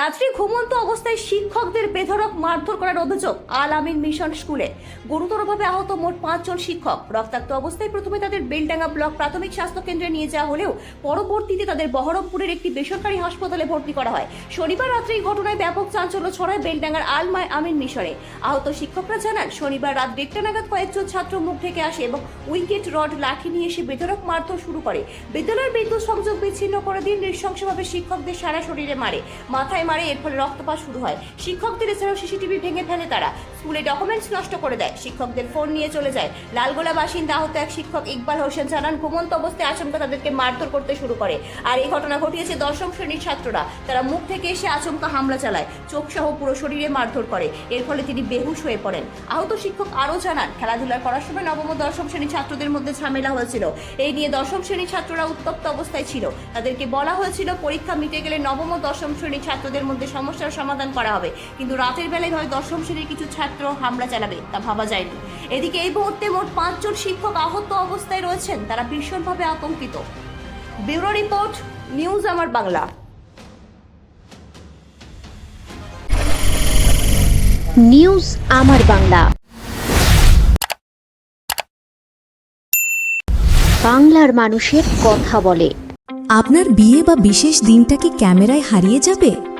রাত্রি ঘুমন্ত অবস্থায় শিক্ষকদের বেধরক মারধর করার অভিযোগ আল আমিন মিশন স্কুলে। গুরুতরভাবে আহত মোট পাঁচজন শিক্ষক। রক্তাক্ত অবস্থায় প্রথমে তাদের বেলডাঙ্গা ব্লক প্রাথমিক স্বাস্থ্য কেন্দ্রে নিয়ে যাওয়া হলেও পরবর্তীতে তাদের বহরমপুরের একটি বেসরকারি হাসপাতালে ভর্তি করা হয়। শনিবার রাত্রে এই ঘটনায় ব্যাপক চাঞ্চল্য ছড়ায় বেলডাঙ্গার আলমায় আমিন মিশনে। আহত শিক্ষকরা জানান, শনিবার রাত দেড়টা নাগাদ কয়েকজন ছাত্র মুখ থেকে আসে এবং উইকেট, রড, লাঠি নিয়ে এসে বেধরক মারধর শুরু করে। বিদ্যালয়ের বিদ্যুৎ সংযোগ বিচ্ছিন্ন করে দিয়ে নৃশংসভাবে শিক্ষকদের সারা শরীরে মারে। মাথায় মারে এর ফলে রক্তপাত শুরু হয়। শিক্ষকদের এছাড়াও সিসিটিভি ভেঙে ফেলে তারা। স্কুলে ডকুমেন্টস নষ্ট করে দেয়। শিক্ষকদের ফোন নিয়ে চলে যায়। লালগোলা বাসিন্দা আহত এক শিক্ষক ইকবাল হোসেন জানান, ঘুমন্ত অবস্থায় আচমকা তাদেরকে মারধর করতে শুরু করে। আর এই ঘটনা ঘটিয়েছে দশম শ্রেণির ছাত্ররা। তারা মুখ থেকে এসে আচমকা হামলা চালায়। চোখ সহ পুরো শরীরে মারধর করে। এর ফলে তিনি বেহুশ হয়ে পড়েন। আহত শিক্ষক আরও জানান খেলাধুলা করার সময় নবম ও দশম শ্রেণির ছাত্রদের মধ্যে ঝামেলা হয়েছিল। এই নিয়ে দশম শ্রেণির ছাত্ররা উত্তপ্ত অবস্থায় ছিল। তাদেরকে বলা হয়েছিল, পরীক্ষা মিটে গেলে নবম ও দশম শ্রেণির ছাত্রদের মধ্যে সমস্যার সমাধান করা হবে। কিন্তু রাতের বেলায় হয় দশম শ্রেণির কিছু ছাত্র হামলা চালাবে, তা ভাবা যায়নি। এদিকে এই মুহূর্তে মোট পাঁচজন শিক্ষক আহত অবস্থায় রয়েছেন, তারা ভীষণভাবে আতঙ্কিত। ব্যুরো রিপোর্ট, নিউজ আমার বাংলা। নিউজ আমার বাংলা। বাংলার মানুষের কথা বলে। আপনার বিয়ে বা বিশেষ দিনটা কি ক্যামেরায় হারিয়ে যাবে?